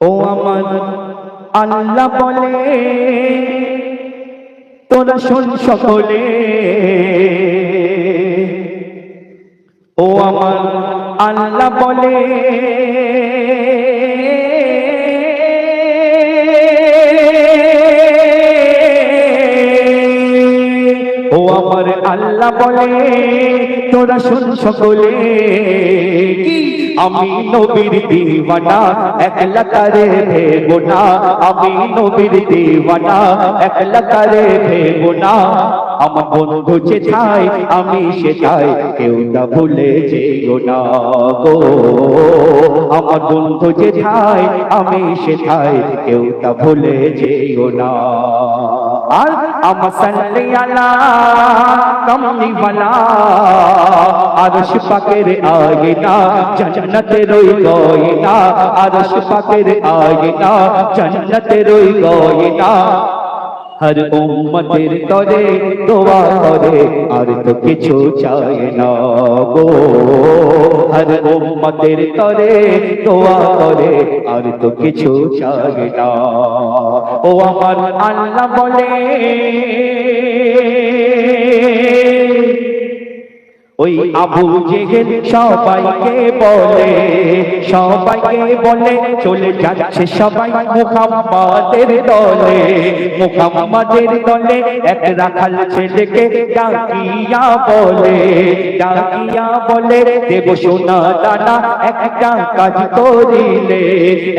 ও আমার আল্লাহ বলে, তোরা শোন সকলে। ও আমার আল্লাহ বলে, ও আমার আল্লাহ বলে, তোরা শোন সকলে। কি আমি নবীর দিওয়ানা, একলা করে ভেবো না। আমি নবীর দিওয়ানা, একলা করে ভেবো না। আমার বন্ধু যে যেথায় আমি সেটাই কেউ না ভুলে যেও না গো। আমার বন্ধু যে যেথায় আমি সেটাই কেউ না ভুলে যেও না। আর আমার সাল্লি আলা কমলি ওয়ালা আরশ পাকের আয়না জান্নাতে রই গয়না। আরশ পাকের আয়না জান্নাতে রই গয়না। হর উম্মতের তরে, দোয়া করে, আর তো কিছু চাই না গো। হর উম্মতের তরে, দোয়া করে, আর তো কিছু চাই না। ও আমার আল্লাহ বলে ওই আবু জেহেল সবাইকে বলে সবাইকে বলে, চলে যাচ্ছে সবাই মুহাম্মাদের দলে। মুহাম্মাদের দলে এক রাখাল ছেলেকে ডাকিয়া বলে ডাকিয়া বলে, দেব সোনা দানা, একটা কাজ করিলে,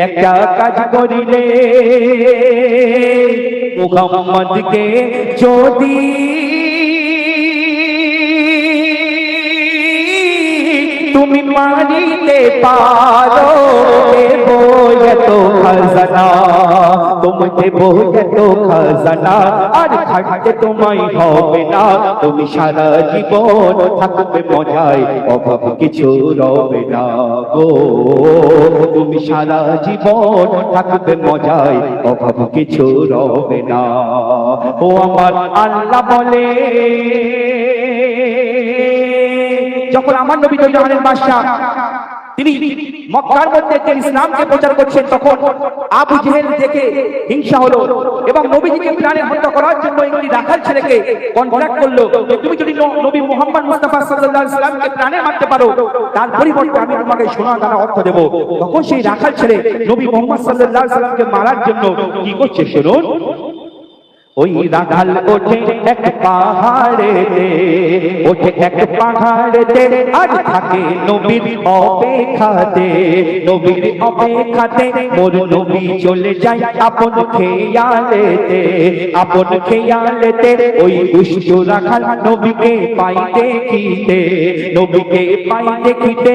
একটা কাজ করিলে। মুহাম্মদকে যদি তুমি মারিতে পারো দেবো এত খাজানা। তুমি দেবো এত খাজানা, আর খাটতে তোমায় হবে না। তুমি সারা জীবন থাকবে মজায়, অভাব কিছু রবে না গো। তুমি সারা জীবন থাকবে মজায়, অভাব কিছু রবে না। ও আমার আল্লাহ বলে যখন আমার নবী জাহানের বাদশাহ, তিনি মক্কার মধ্যে যে ইসলামকে প্রচার করছেন, তখন আবু জেহেল দেখে হিংসা হলো এবং নবীজিকে প্রাণে হত্যা করার জন্য একটি রাখাল ছেলেকে কন্ট্রাক্ট করল তুমি যদি নবী মোহাম্মদ মুস্তাফা সাল্লাল্লাহু আলাইহি সাল্লামকে প্রাণে মারতে পারো, তার পরিবর্তে আমি তোমাকে সোনা দানা অর্থ দেব। তখন সেই রাখাল ছেলে নবী মোহাম্মদ সাল্লাল্লাহু আলাইহি সাল্লামকে মারার জন্য কি করছে, শুনুন। ওই রাখাল ওঠে এক পাহাড়েতে, ওঠে এক পাহাড়েতে। আজ থাকে নবীর অপেক্ষাতে নবীর অপেক্ষাতে মোর নবী চলে যায় আপন খেয়ালেতে। আপন খেয়ালেতে ওই দুষ্ট রাখাল নবীকে পাই দেখিতে নবীকে পাই দেখিতে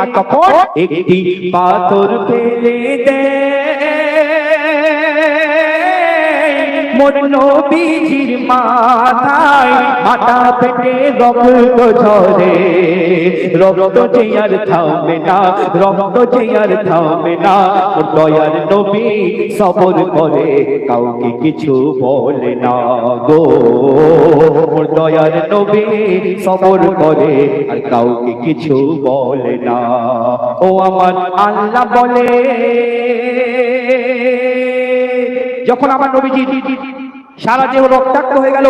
আর তখন একটি পাথর ফেলে দেয়। মোর নবীজির মাথায় মাথা পেটে রক্ত ঝরে। রক্ত যে থামবে না, রক্ত যে থামবে না দয়ার নবী সবর করে, কাউকে কিছু বলে না গো। মোর দয়ার নবী সবর করে, আর কাউকে কিছু বলে না। ও আমার আল্লাহ বলে যখন আমার নবীজি সারা দেহ রক্তাক্ত হয়ে গেল,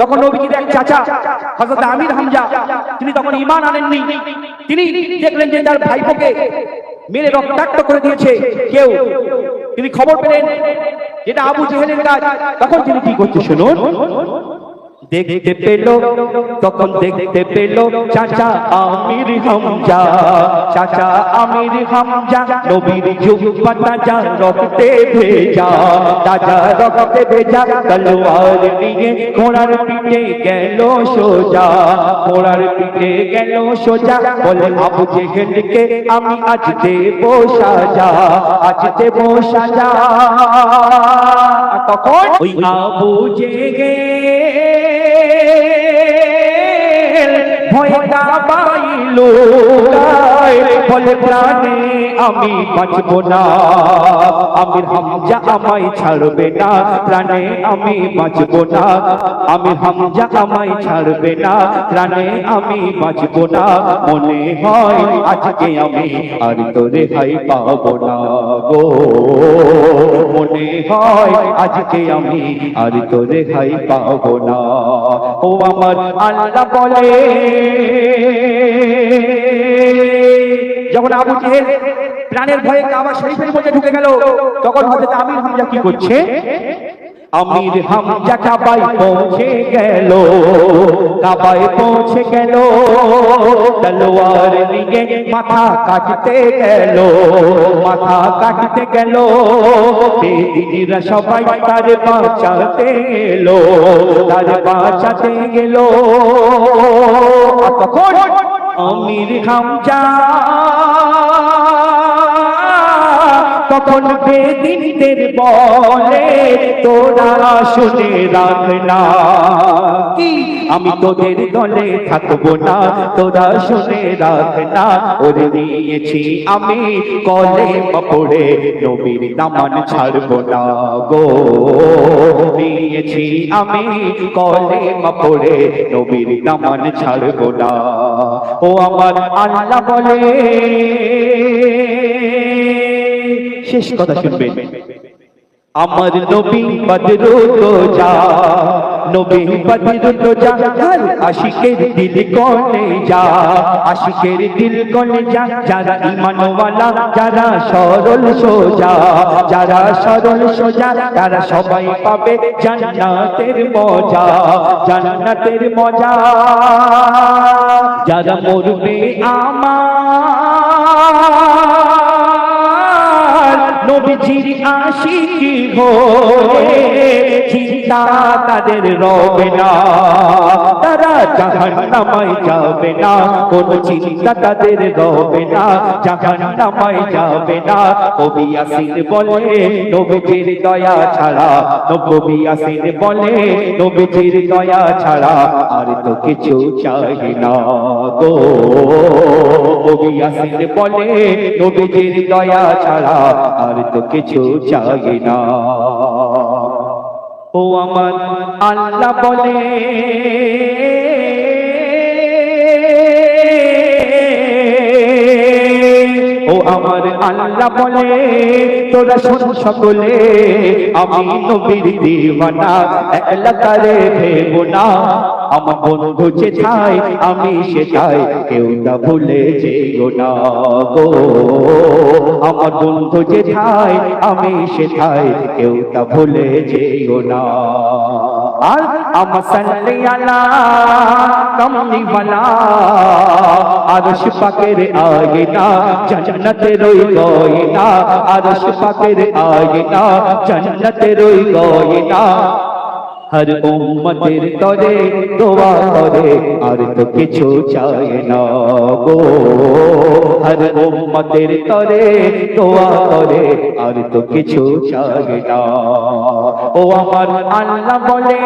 তখন নবীজির এক চাচা হজরত আমির হামজা, তিনি তখন ইমান আনেননি। তিনি দেখলেন যে তার ভাইপোকে মেরে রক্তাক্ত করে দিয়েছে কেউ। তিনি খবর পেলেন যেটা আবু জেহেলের কাজ। তখন তিনি কি করছে, শুনুন। দেখতে পেল, তখন দেখতে পেল, চাচা আমির হামজা, চাচা আমির হামজা, নবীর জুব্বাটা যা রক্তে ভেজা, তাজা রক্তে ভেজা, তলোয়ার নিয়ে ঘোড়ার পিঠে গেল সোজা, ঘোড়ার পিঠে গেল সোজা, বলে, আবু জেহেলকে আমি আজ দেব সাজা, আজ দেব সাজা। তখন ওই আবু জেগে ভয় কাবাইল লুকায় বলে প্রাণে আমি বাঁচব না। আমির হামজা আমায় ছাড়বে না। প্রাণে আমি বাঁচব না। আমির হামজা আমায় ছাড়বে না। প্রাণে আমি বাঁচব না। মনে হয় আজকে আমি আর তোরে হাই পাবো না গো। মনে হয় আজকে আমি আর তোরে হাই পাবো না। ও আমার আল্লাহ বলে যখন আবু জেহেল প্রাণের ভয়ে কাবা শরীফের মধ্যে ঢুকে গেল, তখন হযরত আমির হামজা কি করছে? আমির হামজা কাবায় পৌঁছে গেল, কাবায় পৌঁছে গেল, তলোয়ার নিয়ে মাথা কাটতে গেল, মাথা কাটতে গেল, বেদিনীরা সবাই তার বাঁচাতে এলো তার বাঁচাতে গেল। তখন আমির হামজা তখন বেদিনদের বলে, তোরা শুনে রাখ না। কি? আমি তোদের দলে থাকব না, তোরা শুনে রাখ না। ওরে নিয়েছি আমি কলে পড়ে, নবীর দামান ছাড়বো না গো। নিয়েছি আমি কলে পড়ে, নবীর দামান ছাড়বো না। ও আমার আল্লাহ বলে শেষ কথা শুনবেন আমার নবী বদরু তো যা নবী বদরু তো যা হর আশিকের দিল কোনে যা আশিকের দিল কোনে যা যারা ঈমান ওয়ালা যারা সরল সোজা যারা সরল সোজা তারা সবাই পাবে জান্নাতের মজা জান্নাতের মজা। যারা মরবে আমার আশিকি হয়ে চিন্তা তাদের রবে না। তারা জাহান্নামায় যাবে না, কোন চিন্তা তাদের রবে না। জাহান্নামায় যাবে না কবি আসির বলে, নবীজির দয়া ছাড়া। নবী আসির বলে, নবীজির দয়া ছাড়া আর তো কিছু চাই না গো। কবি আসির বলে, নবীজির দয়া ছাড়া আর তো কিছু চাই না। ও আমার আল্লাহ বলে আমার আল্লাহ বলে, তোরা শোন সকলে, আমি নবীর দিওয়ানা একলা তারে ভেবো না। আমার বন্ধু যেথায় আমি সেটাই কেউ না ভুলে যেও না গো। আমার বন্ধু যে যেথায় আমি সেটাই কেউ না ভুলে যেও না। আর আমার সাল্লি আলা কমলি ওয়ালা। আরশ পাকের আয়না জান্নাতে রই গয়না আরশ পাকের আয়না জান্নাতে রই গয়না হর উম্মতের তরে দোয়া করে আর তো কিছু চায় না গো হর উম্মতের তরে দোয়া করে আর তো কিছু চায় না ও আমার আল্লাহ বলে